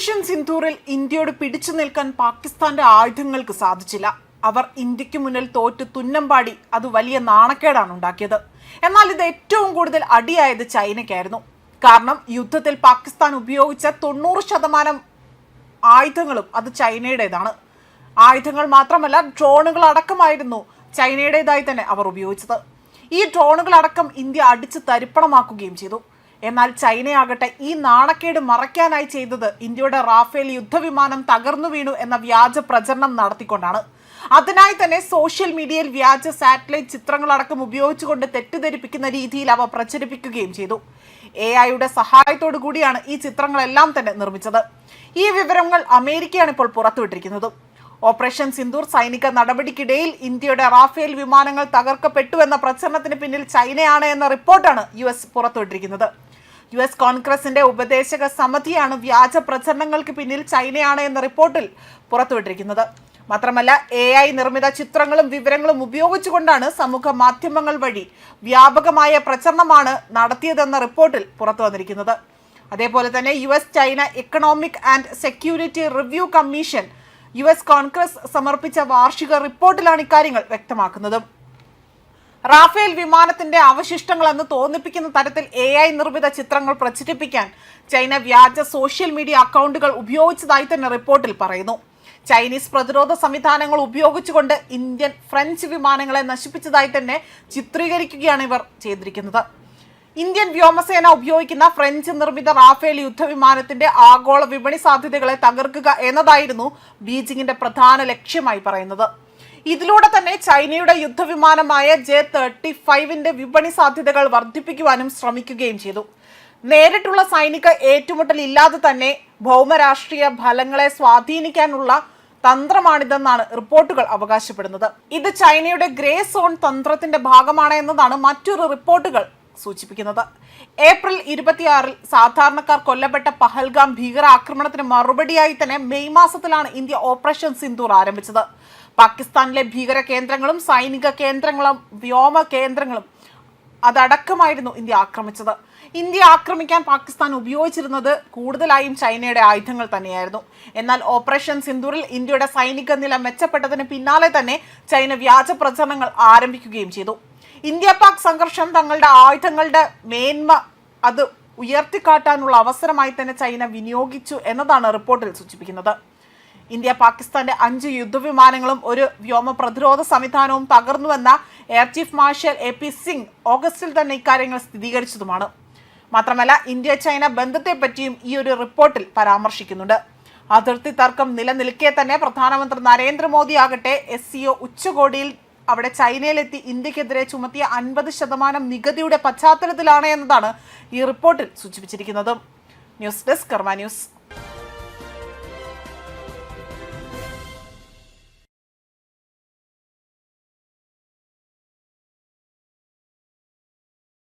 Operation സിന്ധൂറിൽ ഇന്ത്യയോട് പിടിച്ചു നിൽക്കാൻ പാകിസ്ഥാന്റെ ആയുധങ്ങൾക്ക് സാധിച്ചില്ല. അവർ ഇന്ത്യയ്ക്ക് മുന്നിൽ തോറ്റ് തുന്നമ്പാടി അത് വലിയ നാണക്കേടാണ് ഉണ്ടാക്കിയത്. എന്നാൽ ഇത് ഏറ്റവും കൂടുതൽ അടിയായത് ചൈനയ്ക്കായിരുന്നു. കാരണം യുദ്ധത്തിൽ പാകിസ്ഥാൻ ഉപയോഗിച്ച തൊണ്ണൂറ് ശതമാനം ആയുധങ്ങളും അത് ചൈനയുടേതാണ്. ആയുധങ്ങൾ മാത്രമല്ല ഡ്രോണുകൾ അടക്കമായിരുന്നു ചൈനയുടേതായി തന്നെ അവർ ഉപയോഗിച്ചത്. ഈ ഡ്രോണുകൾ അടക്കം ഇന്ത്യ അടിച്ച് തരിപ്പണമാക്കുകയും ചെയ്തു. എന്നാൽ ചൈനയാകട്ടെ ഈ നാണക്കേട് മറയ്ക്കാനായി ചെയ്തത് ഇന്ത്യയുടെ റാഫേൽ യുദ്ധവിമാനം തകർന്നു വീണു എന്ന വ്യാജ പ്രചരണം നടത്തിക്കൊണ്ടാണ്. അതിനായി തന്നെ സോഷ്യൽ മീഡിയയിൽ വ്യാജ സാറ്റലൈറ്റ് ചിത്രങ്ങളടക്കം ഉപയോഗിച്ചുകൊണ്ട് തെറ്റിദ്ധരിപ്പിക്കുന്ന രീതിയിൽ അവ പ്രചരിപ്പിക്കുകയും ചെയ്തു. എ ഐയുടെ സഹായത്തോടു കൂടിയാണ് ഈ ചിത്രങ്ങളെല്ലാം തന്നെ നിർമ്മിച്ചത്. ഈ വിവരങ്ങൾ അമേരിക്കയാണ് ഇപ്പോൾ പുറത്തുവിട്ടിരിക്കുന്നത്. ഓപ്പറേഷൻ സിന്ദൂർ സൈനിക നടപടിക്കിടയിൽ ഇന്ത്യയുടെ റാഫേൽ വിമാനങ്ങൾ തകർക്കപ്പെട്ടു എന്ന പ്രചരണത്തിന് പിന്നിൽ ചൈനയാണ് എന്ന റിപ്പോർട്ടാണ് യു എസ് പുറത്തുവിട്ടിരിക്കുന്നത്. യു എസ് കോൺഗ്രസിന്റെ ഉപദേശക സമിതിയാണ് വ്യാജ പ്രചരണങ്ങൾക്ക് പിന്നിൽ ചൈനയാണ് എന്ന റിപ്പോർട്ടിൽ പുറത്തുവിട്ടിരിക്കുന്നത്. മാത്രമല്ല എ ഐ നിർമ്മിത ചിത്രങ്ങളും വിവരങ്ങളും ഉപയോഗിച്ചുകൊണ്ടാണ് സമൂഹ മാധ്യമങ്ങൾ വഴി വ്യാപകമായ പ്രചരണമാണ് നടത്തിയതെന്ന റിപ്പോർട്ടിൽ പുറത്തു വന്നിരിക്കുന്നത്. അതേപോലെ തന്നെ U S China economic and security review commission U S Congress സമർപ്പിച്ച വാർഷിക റിപ്പോർട്ടിലാണ് ഇക്കാര്യങ്ങൾ വ്യക്തമാക്കുന്നത്. റാഫേൽ വിമാനത്തിന്റെ അവശിഷ്ടങ്ങൾ എന്ന് തോന്നിപ്പിക്കുന്ന തരത്തിൽ എ ഐ നിർമ്മിത ചിത്രങ്ങൾ പ്രചരിപ്പിക്കാൻ ചൈന വ്യാജ സോഷ്യൽ മീഡിയ അക്കൗണ്ടുകൾ ഉപയോഗിച്ചതായി തന്നെ റിപ്പോർട്ടിൽ പറയുന്നു. ചൈനീസ് പ്രതിരോധ സംവിധാനങ്ങൾ ഉപയോഗിച്ചുകൊണ്ട് ഇന്ത്യൻ ഫ്രഞ്ച് വിമാനങ്ങളെ നശിപ്പിച്ചതായി തന്നെ ചിത്രീകരിക്കുകയാണ് ഇവർ ചെയ്തിരിക്കുന്നത്. ഇന്ത്യൻ വ്യോമസേന ഉപയോഗിക്കുന്ന ഫ്രഞ്ച് നിർമ്മിത റാഫേൽ യുദ്ധവിമാനത്തിന്റെ ആഗോള വിപണി സാധ്യതകളെ തകർക്കുക എന്നതായിരുന്നു ബീജിംഗിന്റെ പ്രധാന ലക്ഷ്യമായി പറയുന്നത്. ഇതിലൂടെ തന്നെ ചൈനയുടെ യുദ്ധവിമാനമായ ജെ തേർട്ടി ഫൈവിന്റെ വിപണി സാധ്യതകൾ വർദ്ധിപ്പിക്കുവാനും ശ്രമിക്കുകയും ചെയ്തു. നേരിട്ടുള്ള സൈനിക ഏറ്റുമുട്ടൽ ഇല്ലാതെ തന്നെ ഭൗമരാഷ്ട്രീയ ഫലങ്ങളെ സ്വാധീനിക്കാനുള്ള തന്ത്രമാണിതെന്നാണ് റിപ്പോർട്ടുകൾ അവകാശപ്പെടുന്നത്. ഇത് ചൈനയുടെ ഗ്രേ സോൺ തന്ത്രത്തിന്റെ ഭാഗമാണ് എന്നതാണ് മറ്റൊരു റിപ്പോർട്ടുകൾ സൂചിപ്പിക്കുന്നത്. ഏപ്രിൽ ഇരുപത്തിയാറിൽ സാധാരണക്കാർ കൊല്ലപ്പെട്ട പഹൽഗാം ഭീകരാക്രമണത്തിന് മറുപടിയായി തന്നെ മെയ് മാസത്തിലാണ് ഇന്ത്യ ഓപ്പറേഷൻ സിന്ദൂർ ആരംഭിച്ചത്. പാകിസ്ഥാനിലെ ഭീകര കേന്ദ്രങ്ങളും സൈനിക കേന്ദ്രങ്ങളും വ്യോമ കേന്ദ്രങ്ങളും അതടക്കമായിരുന്നു ഇന്ത്യ ആക്രമിച്ചത്. ഇന്ത്യ ആക്രമിക്കാൻ പാകിസ്ഥാൻ ഉപയോഗിച്ചിരുന്നത് കൂടുതലായും ചൈനയുടെ ആയുധങ്ങൾ തന്നെയായിരുന്നു. എന്നാൽ ഓപ്പറേഷൻ സിന്ദൂറിൽ ഇന്ത്യയുടെ സൈനിക നില മെച്ചപ്പെട്ടതിന് പിന്നാലെ തന്നെ ചൈന വ്യാജ പ്രചരണങ്ങൾ ആരംഭിക്കുകയും ചെയ്തു. ഇന്ത്യ പാക് സംഘർഷം തങ്ങളുടെ ആയുധങ്ങളുടെ മേന്മ അത് ഉയർത്തിക്കാട്ടാനുള്ള അവസരമായി തന്നെ ചൈന വിനിയോഗിച്ചു എന്നതാണ് റിപ്പോർട്ടിൽ സൂചിപ്പിക്കുന്നത്. ഇന്ത്യ പാകിസ്ഥാന്റെ അഞ്ച് യുദ്ധവിമാനങ്ങളും ഒരു വ്യോമ പ്രതിരോധ സംവിധാനവും തകർന്നുവെന്ന air chief marshal A P Singh ഓഗസ്റ്റിൽ തന്നെ ഇക്കാര്യങ്ങൾ സ്ഥിരീകരിച്ചതുമാണ്. മാത്രമല്ല ഇന്ത്യ ചൈന ബന്ധത്തെപ്പറ്റിയും ഈ ഒരു റിപ്പോർട്ടിൽ പരാമർശിക്കുന്നുണ്ട്. അതിർത്തി തർക്കം നിലനിൽക്കെ തന്നെ പ്രധാനമന്ത്രി നരേന്ദ്രമോദി ആകട്ടെ എസ് സി ഒ ഉച്ചകോടിയിൽ അവിടെ ചൈനയിലെത്തി ഇന്ത്യക്കെതിരെ ചുമത്തിയ അൻപത് ശതമാനം നികുതിയുടെ പശ്ചാത്തലത്തിലാണ് എന്നതാണ് ഈ റിപ്പോർട്ടിൽ സൂചിപ്പിച്ചിരിക്കുന്നത്. News desk Karma news.